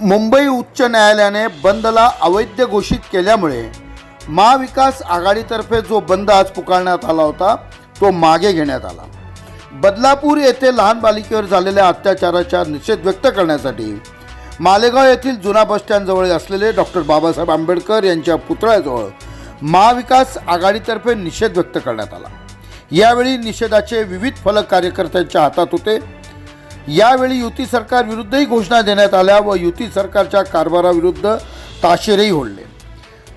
मुंबई उच्च न्यायालयाने बंदला अवैध घोषित केल्यामुळे महाविकास आघाडीतर्फे जो बंद आज पुकारण्यात आला होता तो मागे घेण्यात आला. बदलापूर येथे लहान बालिकेवर झालेल्या अत्याचाराचा निषेध व्यक्त करण्यासाठी मालेगाव येथील जुना बसस्टँडजवळ असलेले डॉक्टर बाबासाहेब आंबेडकर यांच्या पुतळ्याजवळ महाविकास आघाडीतर्फे निषेध व्यक्त करण्यात आला. यावेळी निषेधाचे विविध फलक कार्यकर्त्यांच्या हातात होते. यावेळी युती सरकार विरुद्धही घोषणा देण्यात आल्या व युती सरकारच्या कारभाराविरुद्ध ताशेरही ओढले.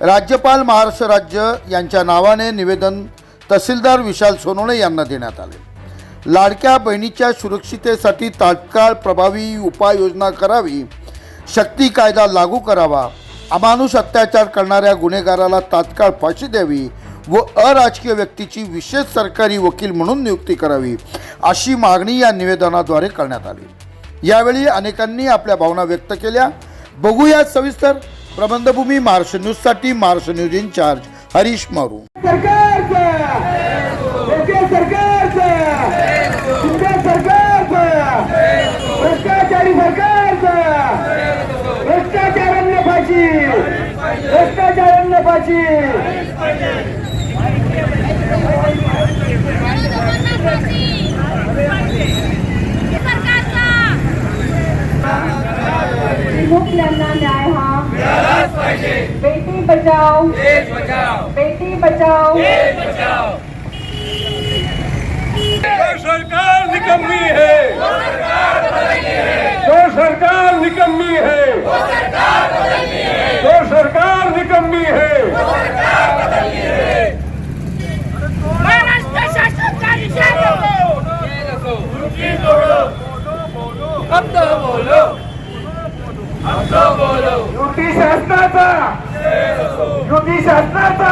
राज्यपाल महाराष्ट्र राज्य यांच्या नावाने निवेदन तहसीलदार विशाल सोनवणे यांना देण्यात आले. लाडक्या बहिणीच्या सुरक्षितेसाठी तात्काळ प्रभावी उपाययोजना करावी शक्ती कायदा लागू करावा अमानुष अत्याचार करणाऱ्या गुन्हेगाराला तात्काळ फाशी द्यावी व अराजकीय व्यक्तीची विशेष सरकारी वकील म्हणून नियुक्ती करावी अशी मागणी या निवेदनाद्वारे करण्यात आली. यावेळी अनेकांनी आपल्या भावना व्यक्त केल्या. बघूया सविस्तर. प्रबंधभूमी महाराष्ट्र न्यूजसाठी महाराष्ट्र न्यूज इन्चार्ज हरीश मारू. भ्रष्टाचारी सरकारचा! भ्रष्टाचारांना फाशी! भ्रष्टाचारांना फाशी! विमुक्त्यांना न्याय हा. बेटी बचाओ. बेटी बचाओ जो सरकार निकम्मी है जो सरकार निकम्मी है जो सरकार निकम्मी है महाराष्ट्र शासनाचा निषेध युती शासनाचा युती शासनाचा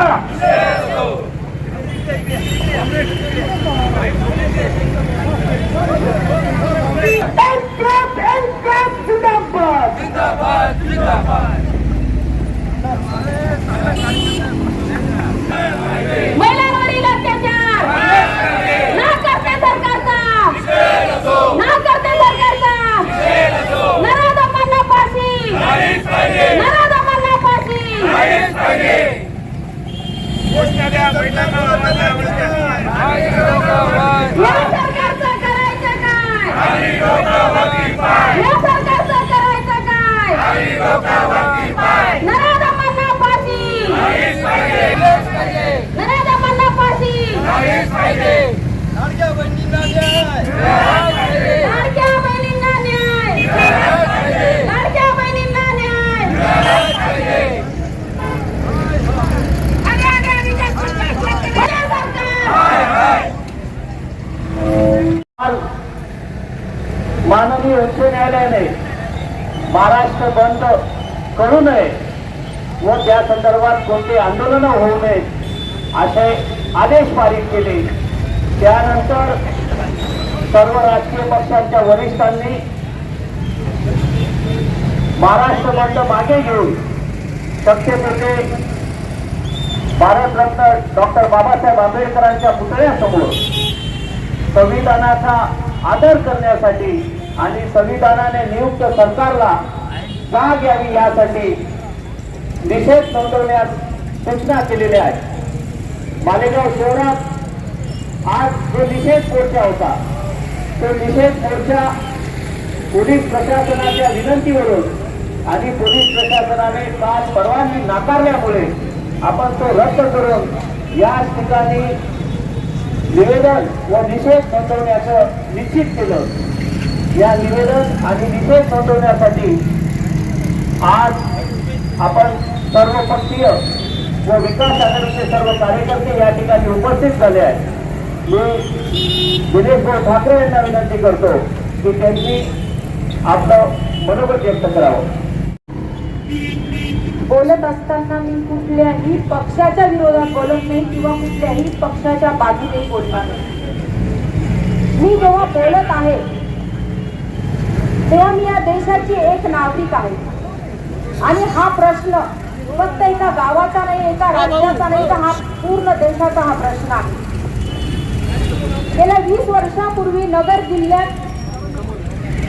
इन्कलाब, इन्कलाब, जिंदाबाद महिलांवरील अत्याचार ना करते सरकारचा ना करते सरकारचा नराधमांना फाशी नराधमांना फाशी या सरकारचं करायचं काय या सरकारचं करायचं काय नराधमांना फाशी नराधमांना फाशी लाडक्या बहिणींना न्याय लाडक्या बहिणींना न्याय आगे आगे विजय सरकार या सरकार माननीय उच्च न्यायालयाने महाराष्ट्र करू नये व त्या संदर्भात कोणते आंदोलन होऊ नये असे आदेश पारित केले. त्यानंतर सर्व राजकीय पक्षांच्या वरिष्ठांनी महाराष्ट्र बंद मागे घेऊन शक्य तिथे भारतरत्न डॉक्टर बाबासाहेब आंबेडकरांच्या पुतळ्यासमोर संविधानाचा आदर करण्यासाठी आणि संविधानाने नियुक्त सरकारला जाग यावी यासाठी निषेध नोंदवण्यास सूचना केलेल्या आहेत मालेगाव शहरात आज जो निषेध मोर्चा होता तो निषेध मोर्चा पोलीस प्रशासनाच्या विनंतीवरून आणि पोलीस प्रशासनाने काल परवानगी नाकारल्यामुळे आपण तो रद्द करून याच ठिकाणी निवेदन व निषेध नोंदवण्याचं निश्चित केलं. या निवेदन आणि निषेध नोंदवण्यासाठी आज आपण सर्वपक्षीय व विकास आघाडीचे सर्व कार्यकर्ते या ठिकाणी उपस्थित झाले आहेत. मी दिनेश भाऊ ठाकरे यांना विनंती करतो की त्यांनी आपलं मनोगत व्यक्त करावं. बोलत असताना मी कुठल्याही पक्षाच्या विरोधात बोलत नाही किंवा कुठल्याही पक्षाच्या बाजूने बोलणार नाही. मी जेव्हा बोलत आहे तेव्हा मी या देशाची एक नागरिक आहे. आणि हा प्रश्न फक्त एका गावाचा नाही एका राज्याचा नाही तर हा पूर्ण देशाचा हा प्रश्न आहे. गेल्या वीस वर्षापूर्वी नगर जिल्ह्यात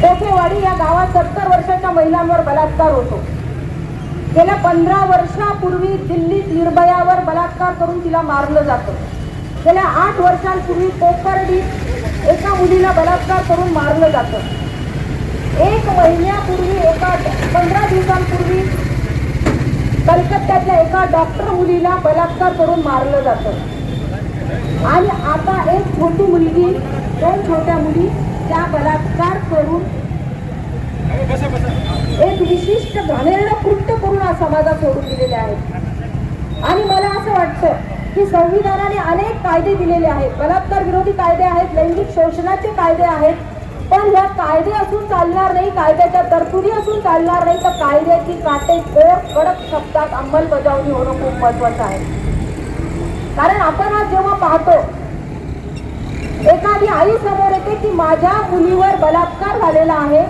कोठेवाडी या गावात सत्तर वर्षाच्या महिलांवर बलात्कार होतो. गेल्या पंधरा वर्षापूर्वी दिल्लीत निर्भयावर बलात्कार करून तिला मारलं जातं. गेल्या आठ वर्षांपूर्वी कोकर्डीत एका मुलीला बलात्कार करून मारलं जातं. एक महिन्यापूर्वी एका पंधरा दिवसांपूर्वी कलकत्त्यातल्या एका डॉक्टर मुलीला बलात्कार करून मारलं जातं. आणि आता एक छोटी मुलगी दोन छोट्या मुली त्या बलात्कार करून एक विशिष्ट घाणेरडं कृत्य करून हा समाजात सोडून दिलेले आहेत. आणि मला असं वाटतं की संविधानाने अनेक कायदे दिलेले आहेत. बलात्कार विरोधी कायदे आहेत लैंगिक शोषणाचे कायदे आहेत. पण या कायदे असून चालणार नाही कायद्याच्या तरतुदी असून चालणार नाही तर कायद्याची काटेकोर कडक शब्दात अंमलबजावणी होणं खूप महत्वाचं आहे. कारण आपण आज जेव्हा पाहतो एखादी आई समोर येते की माझ्या मुलीवर बलात्कार झालेला आहे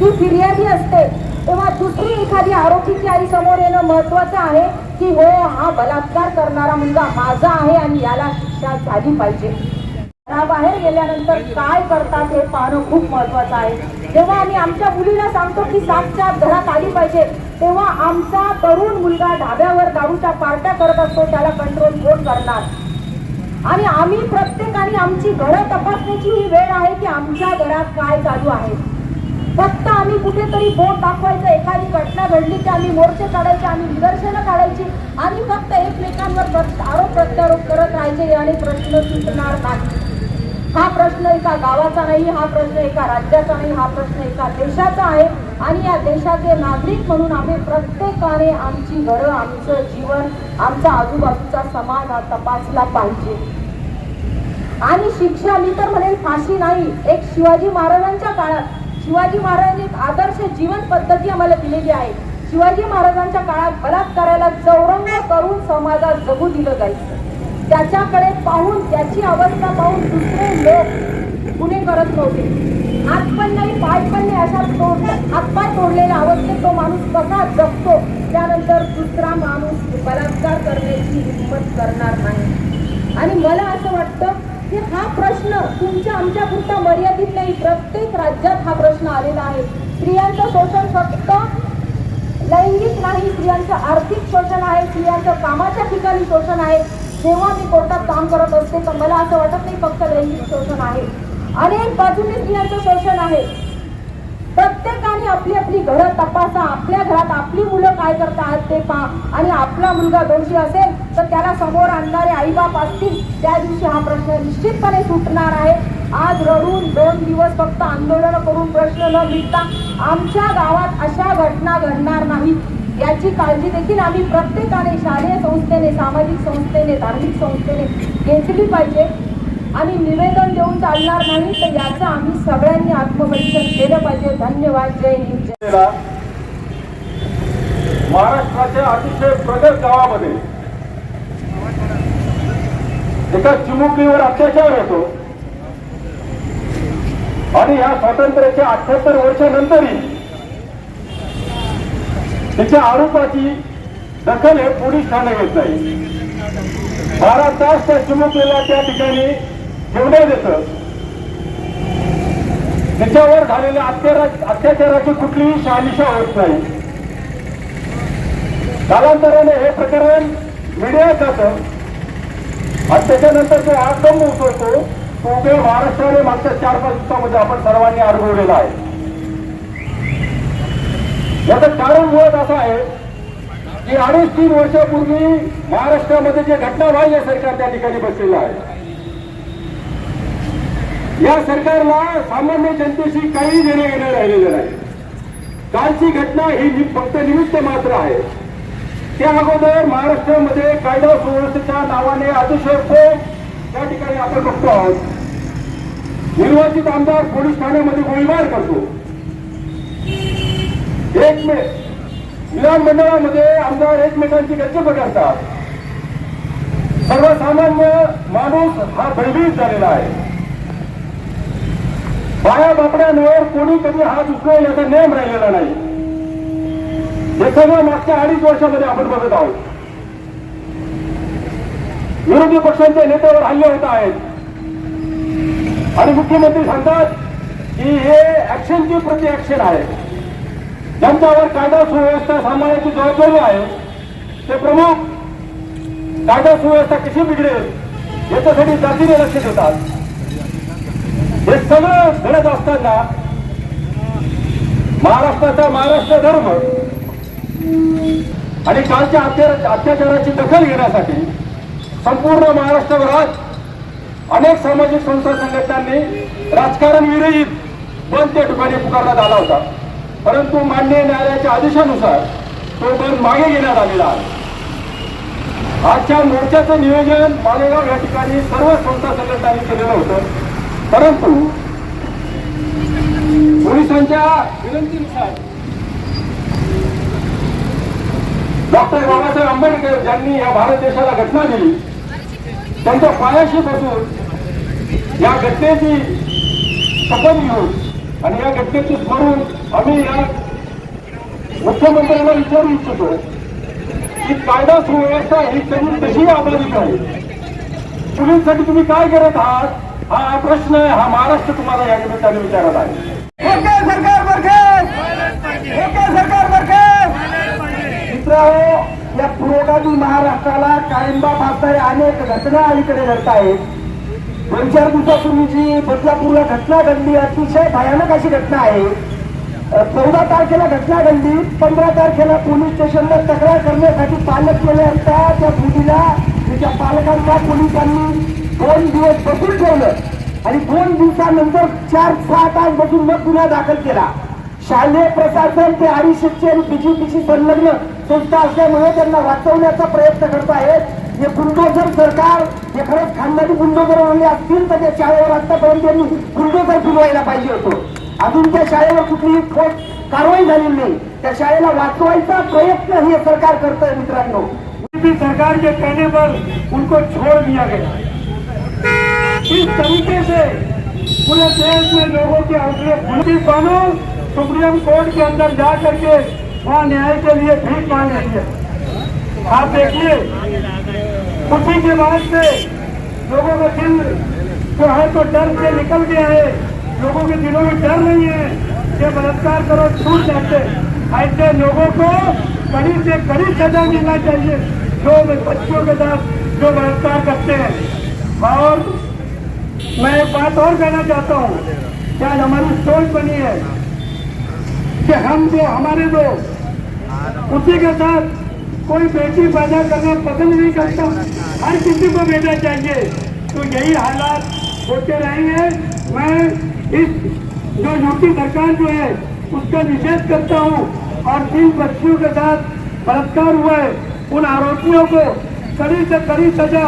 ती फिर्यादी असते तेव्हा दुसरी एखादी आरोपीची आई समोर येणं महत्वाचं आहे की हो हा बलात्कार करणारा मुलगा माझा आहे आणि याला शिक्षा झाली पाहिजे. घराबाहेर गेल्यानंतर काय करतात हे पाहणं खूप महत्वाचं आहे. जेव्हा आम्ही आमच्या मुलीला सांगतो की सातच्या घरात आली पाहिजे तेव्हा आमचा तरुण मुलगा ढाब्यावर दारूच्या पार्ट्या करत असतो त्याला कंट्रोल कोण करणार? आणि आम्ही प्रत्येकाने आमची घरं तपासण्याची ही वेळ आहे की आमच्या घरात काय चालू आहे. फक्त आम्ही कुठेतरी बोट दाखवायचं एखादी घटना घडली की आम्ही मोर्चे काढायचे आम्ही निदर्शनं काढायची आणि फक्त एकमेकांवर आरोप प्रत्यारोप करत राहायचे आणि प्रश्न सुटणार नाही. हा प्रश्न एका गावाचा नाही हा प्रश्न एका राज्याचा नाही हा प्रश्न एका देशाचा आहे. आणि या देशाचे नागरिक म्हणून आम्ही प्रत्येकाने आमची घरं आमचं जीवन आमचा आजूबाजूचा समाज हा तपासला पाहिजे. आणि शिक्षा मी तर म्हणेल फाशी नाही. एक शिवाजी महाराजांच्या काळात शिवाजी महाराजांनी एक आदर्श जीवन पद्धती आम्हाला दिलेली आहे. शिवाजी महाराजांच्या काळात बलात्काराला चौरंग करून समाजात जगू दिलं जायचं. त्याच्याकडे पाहून त्याची अवस्था पाहून दुसरे लोक गुन्हे करत नव्हते. हात पण नाही पाय पण नाही अशा तोड हातपाय तोडलेल्या अवस्थेत तो माणूस कसा जगतो? त्यानंतर दुसरा माणूस बलात्कार करण्याची हिंमत करणार नाही. आणि मला असं वाटतं की हा प्रश्न तुमच्या आमच्या पुरता मर्यादित नाही. प्रत्येक राज्यात हा प्रश्न आलेला आहे. स्त्रियांचं शोषण फक्त लैंगिक नाही स्त्रियांचं आर्थिक शोषण आहे स्त्रियांचं कामाच्या ठिकाणी शोषण आहे. जेव्हा मी कोर्टात काम करत असते तर मला असं वाटत नाही फक्त लैंगिक शोषण आहे. अनेक बाजूने स्त्रियांचं शोषण आहे. प्रत्येकाने आपली आपली घरं तपासा. आपल्या घरात आपली मुलं काय करतात ते पहा. आणि आपला मुलगा दोषी असेल तर त्याला समोर आणणारे आईबाप असतील त्या दिवशी हा प्रश्न निश्चितपणे सुटणार आहे. आज रडून दोन दिवस फक्त आंदोलन करून प्रश्न न मिटता आमच्या गावात अशा घटना घडणार नाहीत. याची काळजी देखील आम्ही प्रत्येकाने शालेय संस्थेने सामाजिक संस्थेने धार्मिक संस्थेने घेतली पाहिजे. आम्ही निवेदन देऊन चालणार नाही तर याचं आम्ही सगळ्यांनी आत्मपरीक्षण केलं पाहिजे. धन्यवाद. जय हिंद. महाराष्ट्राच्या अतिशय प्रगत गावामध्ये एका चिमुकलीवर अत्याचार होतो. आणि ह्या स्वातंत्र्याच्या अठ्याहत्तर वर्षानंतरही तिच्या आरोपाची दखल हे पोलीस ठाणे घेत नाही. बारा तास त्या चिमुकलीला त्या ठिकाणी ठेवण्यात येतं. त्याच्यावर झालेल्या अत्याचाराची कुठलीही शहानिशा होत नाही. कालांतराने हे प्रकरण मीडियात जातं. आणि त्याच्यानंतर जो आक्रम उचलतो. तो उभे महाराष्ट्राने मागच्या चार पाच दिवसामध्ये आपण सर्वांनी अनुभवलेला आहे. याचं कारण मुळात असं आहे की अडीच तीन वर्षापूर्वी महाराष्ट्रामध्ये जे घटनाबाह्य सरकार त्या ठिकाणी बसलेलं आहे. या सरकारला सामान्य जनतेशी काही देणं घेणं राहिलेलं नाही. कालची घटना ही फक्त निमित्त मात्र आहे. त्या अगोदर महाराष्ट्रामध्ये कायदा सुव्यवस्थेच्या नावाने अतिशय खूप त्या ठिकाणी आपण बघतो आहोत निर्वाचित आमदार पोलीस ठाण्यामध्ये गोळीबार करतो. एकमे विधानमंडळामध्ये आमदार एकमेकांची गच्चप करतात सर्वसामान्य माणूस हा भयभीत झालेला आहे. बाया बापड्यांवर कोणी कधी हात उचलेल याचा नेम राहिलेला नाही. हे सगळं मागच्या अडीच वर्षामध्ये आपण बघत आहोत. विरोधी पक्षांच्या नेत्यावर हल्ले होत आहेत. आणि मुख्यमंत्री सांगतात की हे ऍक्शनची प्रति ऍक्शन आहे. ज्यांच्यावर कायदा सुव्यवस्था सांभाळण्याची जबाबदारी आहे ते प्रमुख कायदा सुव्यवस्था कशी बिघडेल याच्यासाठी जातीने लक्ष देतात. हे सगळं घडत असताना महाराष्ट्राचा महाराष्ट्र धर्म आणि कालच्या अत्याचाराची दखल घेण्यासाठी संपूर्ण महाराष्ट्रभरात अनेक सामाजिक संस्था संघटनांनी राजकारण विरहित बंद त्या ठिकाणी पुकारण्यात आला होता. परंतु मान्य न्यायालयाच्या आदेशानुसार तो बंद मागे घेण्यात आलेला आहे. आजच्या मोर्चाचं नियोजन मालेगाव या ठिकाणी सर्व संस्था संघटनांनी केलेलं होतं. परंतु पोलिसांच्या विनंतीनुसार डॉक्टर बाबासाहेब आंबेडकर ज्यांनी या भारत देशाला घटना दिली त्यांच्या पायाशी बसून या घटनेची शपथ घेऊन आणि या घटनेची स्मरून आम्ही या मुख्यमंत्र्यांना विचारू इच्छितो. की कायदा सुव्यवस्था ही कधी कशी अबाधित आहे पोलीससाठी तुम्ही काय करत आहात? हा प्रश्न आहे. हा महाराष्ट्र तुम्हाला या निमित्ताने विचारत आहे. सरकार सरकार मित्रांनो या पुरोगामी महाराष्ट्राला काळिंबा फासणाऱ्या अनेक घटना अलीकडे घडत आहेत दोन चार दिवसापूर्वी जी बदलापूरला घटना घडली अतिशय भयानक अशी घटना आहे. चौदा तारखेला घटना घडली पंधरा तारखेला पोलीस स्टेशनला तक्रार करण्यासाठी पालक केले असता त्या मुलीला तिच्या पालकांना पोलिसांनी दोन दिवस बसून ठेवलं आणि दोन दिवसानंतर चार सहा तास बसून मग गुन्हा दाखल केला. शालेय प्रशासन ते आरिशेची आणि बीजेपीशी संलग्न संस्था असल्यामुळे त्यांना वाचवण्याचा प्रयत्न करत आहेत हे बुलडोझर सरकार हे खरंच खानदानी बुलडोझर बनले असतील तर त्या शाळेवर आतापर्यंत त्यांनी बुलडोजर फिरवायला पाहिजे होतो. अजून त्या शाळेवर कुठलीही ठोस कारवाई झालेली नाही. त्या शाळेला वाचवायचा प्रयत्न हे सरकार करतंय मित्रांनो. सरकार के कहने पर उनको छोड़ दिया गया. इस तरीके से पूरे देश में लोगों के आंकड़े पुलिस कानून सुप्रीम कोर्ट के अंदर जा करके वहाँ न्याय के लिए भीख मांग रही है। आप देखिए उसी के बाद से लोगों का दिल जो है तो डर से निकल गया है। लोगों के दिलों में डर नहीं है। कि बलात्कार करो, छूट जाते। ऐसे लोगों को कड़ी से कड़ी सजा मिलना चाहिए, जो बच्चों के साथ जो बलात्कार करते हैं। और मैं एक बात और कहना चाहता हूँ कि आज हमारी सोच बनी है कि हम जो हमारे जो उसी के साथ कोई बेटी पैदा करना पसंद नहीं करता? हर किसी को बेटा चाहिए। तो यही हालात होते रहेंगे। मैं इस जो यूपी सरकार जो है उसका निषेध करता हूँ और जिन बच्चियों के साथ बलात्कार हुआ है उन आरोपियों को कड़ी से कड़ी सजा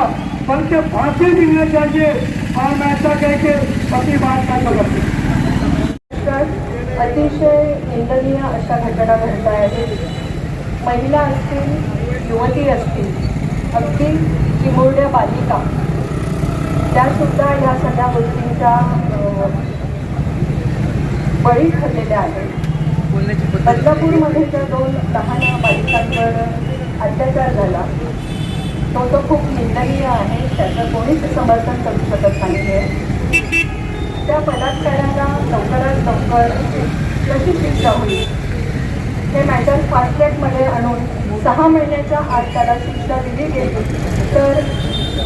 बल्कि फांसी मिलना चाहिए। और मैं ऐसा कह के अपनी बात का करती हूँ। अतिशय निंदनीय अशा घटना घडत आहेत महिला असतील युवती असतील अगदी चिमुरड्या बालिका. त्यासुद्धा ह्या सगळ्या गोष्टींच्या बळी ठरलेल्या आहेत. बदलापूरमध्ये ज्या दोन लहान बालिकांवर अत्याचार झाला तो तो खूप निंदनीय आहे. त्याचं कोणीच समर्थन करू शकत नाही आहे त्या बलात्काराला लवकरात लवकर कशी शिक्षा होईल हे मॅटर फास्ट ट्रॅकमध्ये आणून सहा महिन्याच्या आत त्याला शिक्षा दिली गेली. तर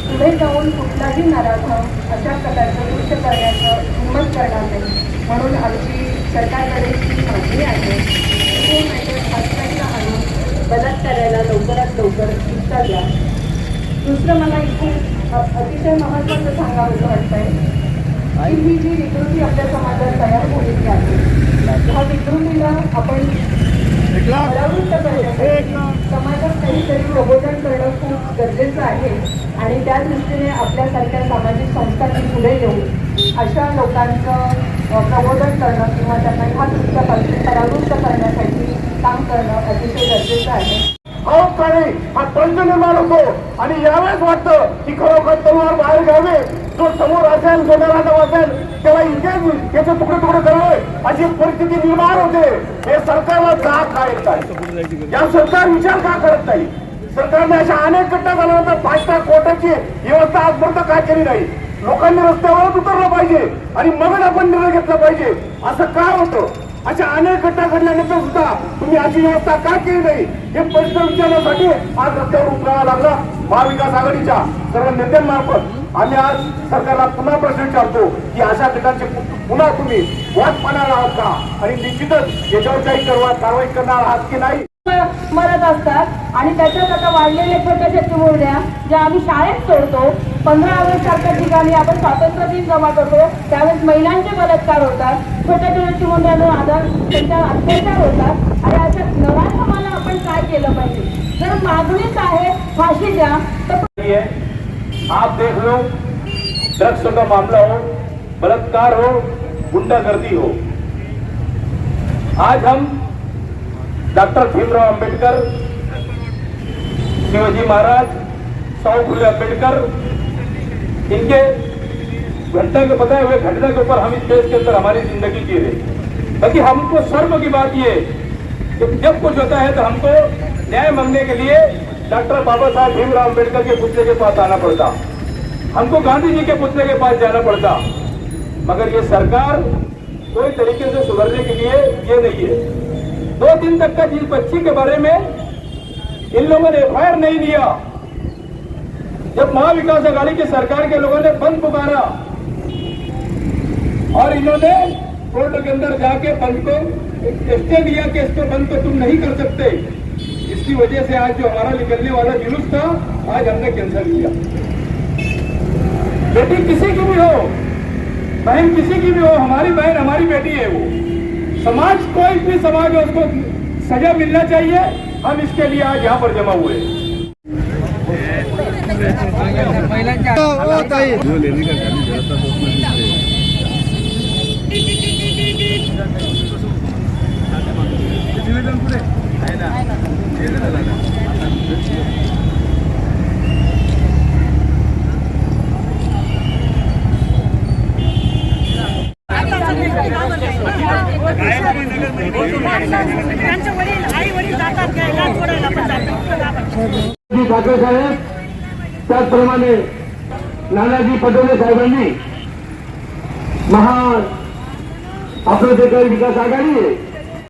पुढे जाऊन कुठलाही नराधम अशा प्रकारचं कृत्य करण्याचं हिंमत करणार नाही. म्हणून आमची सरकारकडे ही मागणी आहे. हे मॅटर फास्ट ट्रॅकला आणून बलात्काराला लवकरात लवकर शिक्षा द्या. दुसरं मला इथून अतिशय महत्त्वाचं सांगावं वाटतंय ही जी विकृती आपल्या समाजात तयार झालेली आहे ह्या विकृतीला आपण समाजात काहीतरी प्रबोधन करणं खूप गरजेचं आहे आणि त्या दृष्टीने आपल्यासारख्या सामाजिक संस्थांनी पुढे येऊन अशा लोकांचं प्रबोधन करणं किंवा त्यांना ह्या दृष्टीपासून परावृत्त करण्यासाठी काम करणं अतिशय गरजेचं आहे. अवकाळी हा पंच निर्माण होतो आणि यावेळेस वाटतं की खरोखर तलवार बाहेर घ्यावे. जो समोर असेल जो नराधव असेल त्याला इथेच याचे तुकडे तुकडे करावे. अशी परिस्थिती निर्माण होते. हे सरकारला जाग काय या सरकार विचार का करत नाही? सरकारने अशा अनेक घटना झाल्यानंतर पाच लाख कोर्टाची व्यवस्था आजपर्यंत काय केली नाही. लोकांनी रस्त्यावरच उतरलं पाहिजे. आणि मगच आपण निर्णय घेतला पाहिजे. असं का होतं? अशा अनेक घटना घडल्यानंतर सुद्धा तुम्ही अशी व्यवस्था का केली नाही? हे प्रश्न विचारण्यासाठी आज रस्त्यावर उतरावा लागला. महाविकास आघाडीच्या सर्व नेत्यांमार्फत आम्ही आज सरकारला पुन्हा प्रश्न विचारतो की अशा घटनांचे पुन्हा तुम्ही वाट पाहणार आहात का? आणि निश्चितच याच्यावर काही कारवाई करणार आहात की नाही? मरत असतात. आणि त्याच्यात आता वाढलेल्या छोट्या छोट्या मुरड्या ज्या आम्ही शाळेत सोडतो पंधरा ऑगस्ट सारख्या ठिकाणी आपण स्वातंत्र्य दिन जमा करतो. त्यावेळेस महिलांचे बलात्कार होतात. छोट्या छोट्या चिमुरड्यांवर आधार त्यांच्या अत्याचार होतात. आणि अशा नव्या समाजाला आपण काय केलं पाहिजे? जर मागणीच आहे फाशी द्या. तर आप देख लो. ड्रग्स का मामला हो बलात्कार हो गुंडागर्दी हो. आज हम डॉक्टर भीमराव अंबेडकर, शिवाजी महाराज साहू फुले अंबेडकर, इनके घटना के बताए हुए घटना के ऊपर हम इस देश के अंदर हमारी ज़िंदगी जी रहे बाकी हमको शर्म की बात ये कि जब कुछ होता है तो हमको न्याय मांगने के लिए डॉक्टर बाबा साहब भीमराव अंबेडकर के पुतले के पास आना पड़ता। हमको गांधी जी के पुतले के पास जाना पड़ता। मगर ये सरकार कोई तरीके से सुधरने के लिए ये नहीं है। दो दिन तक का जिस बच्ची के बारे में इन लोगों ने एफ़ नहीं दिया। जब महाविकास अघाड़ी की सरकार के लोगों ने बंद पुकारा और इन्होंने कोर्ट के अंदर जाके बंद को स्टे दिया कि इसको बंद को तुम नहीं कर सकते। इसकी वजह से आज जो हमारा निकलने वाला जुलूस था, आज हमने कैंसिल किया। बेटी, किसी की भी हो, बहन, किसी की भी हो, हमारी बहन, हमारी बेटी है वो। समाज, कोई भी समाज है उसको सजा मिलना चाहिए, हम इसके लिए आज यहाँ पर जमा हुए त्याचप्रमाणे नानाजी पटोले साहेबांनी महान आपलं जे काही विकास आघाडी आहे